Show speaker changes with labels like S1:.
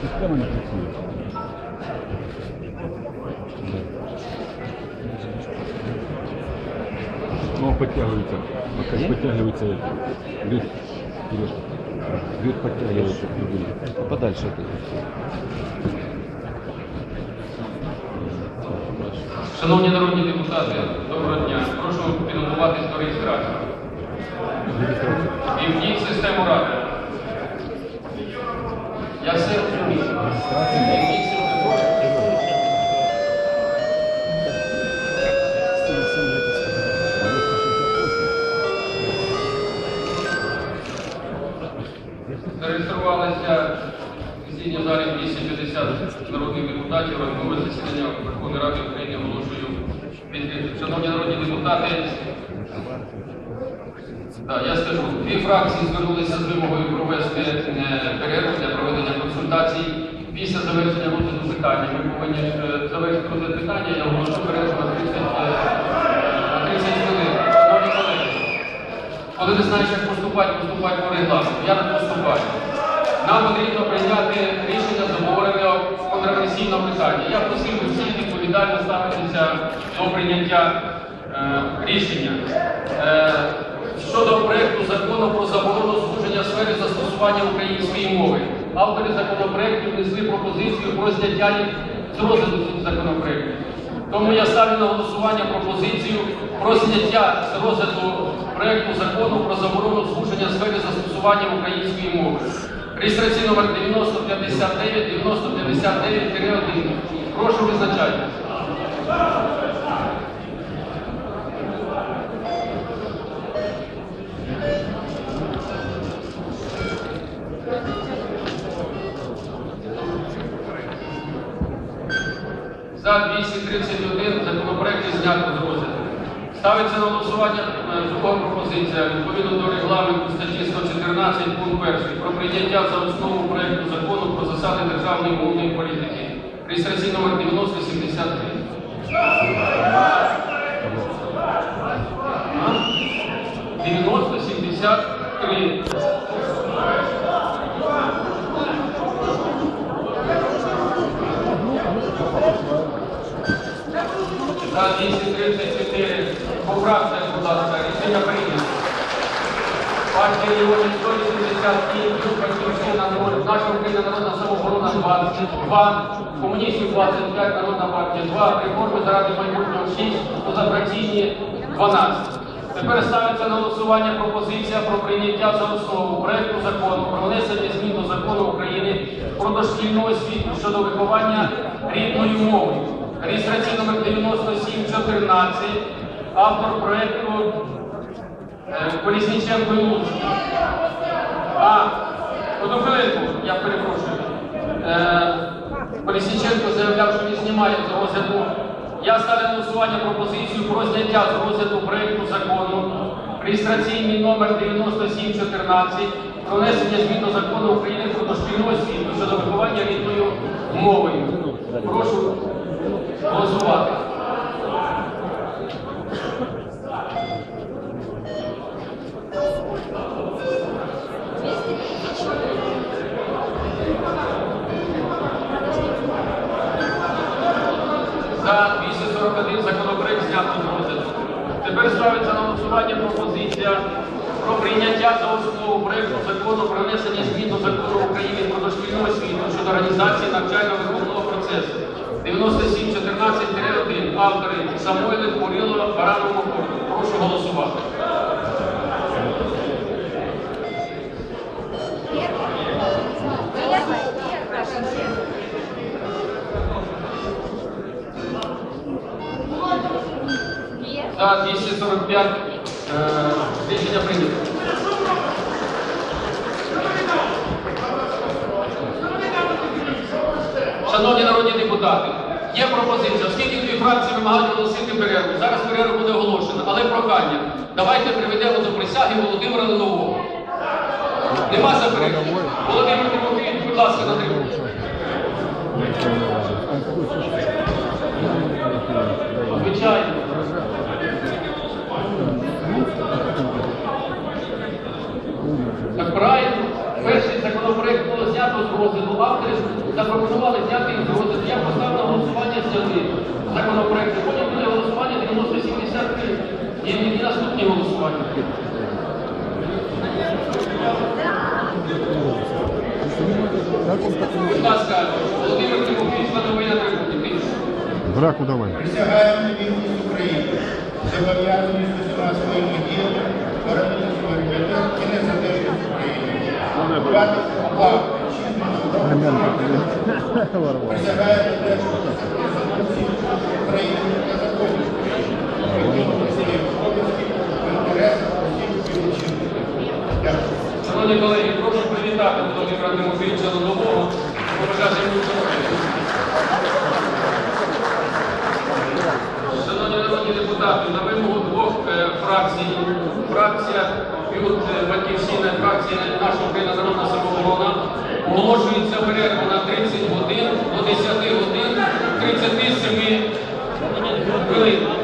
S1: Система не працює. Ну, подтягивается. Пока подтягивается это. Лед. Вперед. Лед Подальше.
S2: Шановні народні депутати, доброго дня. Прошу підготуватись до реєстрації.
S1: Регистрация.
S2: Вівніть систему ради. Я розумію. Введіть. Зареєструвалися в сесійній залі 250 народних депутатів. Ранкове засідання Верховної Ради України оголошую відкритим. Шановні народні депутати, так, я скажу, дві фракції звернулися з вимогою провести е, перерву для проведення консультацій. Після завершення розгляду питання ми повинні е, завершити розгляд питання. Я оголошу перерву на 30, е, на 30 хвилин. Шановні колеги, коли не знаєш, як поступати, поступай по регламенту. Я не поступаю. Нам потрібно прийняти рішення з обговорення контроверсійного питання. Я просив би всіх відповідально ставитися до прийняття е, рішення. Е, щодо проекту закону про заборону звуження сфери застосування української мови. Автори законопроекту внесли пропозицію про зняття їх з розгляду законопроекту. Тому я ставлю на голосування пропозицію про зняття з розгляду проекту закону про заборону звуження сфери застосування української мови. Реєстраційний номер 9059 9059 1 Прошу визначати. За 231 законопроект знято з розгляду. Ставиться на голосування е, друга пропозиція відповідно до регламенту статті 114 пункт 1 про прийняття за основу проекту закону про засади державної мовної політики. Реєстраційний номер 9073. А? 9073. За 234 по фракціях, будь ласка, рішення прийнято. Партія регіонів 187, Юг Батьківщина 0, Наша Україна Народна самооборона 22, Комуністів 25, Народна партія 2, Реформи заради майбутнього 6, позафракційні 12. Тепер ставиться на голосування пропозиція про прийняття за основу проекту закону про внесення змін до закону України про дошкільну освіту щодо виховання рідною мовою. Реєстраційний номер 9714, автор проекту е, Колісніченко і Луцький. А, одну хвилинку, я перепрошую. Е, Колісніченко заявляв, що він знімає з розгляду. Я ставлю на голосування пропозицію про зняття з розгляду проекту закону реєстраційний номер 9714 про внесення змін до закону України про дошкільну освіту щодо виховання рідною мовою. Прошу голосувати. За 241 законопроект знято з. Тепер ставиться на голосування пропозиція про прийняття за основу проекту закону про внесення змін до закону України про дошкільну освіту щодо організації навчально-виховного Автори Самойлик, Курило, Баранов, Макор. Прошу голосувати. За 245 е, рішення прийнято. Шановні народні депутати, є пропозиція, оскільки дві фракції вимагають оголосити перерву. Зараз перерва буде оголошена, але прохання. Давайте приведемо до присяги Володимира Линового. Нема заперечень. Володимир Тимофійович, будь ласка, на трибуну. Звичайно. Так правильно, перший законопроект було знято з розгляду. Автори запропонували зняти з розгляду. законопроекти. Потім буде голосування 90-73 і, і наступні голосування. Будь ласка, Володимир Тимофійович, становий на трибуні.
S3: Драку давай.
S4: Присягаємо на вірність України, зобов'язані з усіма своїми діями боронити суверенітет і незалежність України. Дбати про благо Вітчизну, присягаю на те, що
S2: Оголошується перерва на 30 годин до 10 годин 37 хвилин.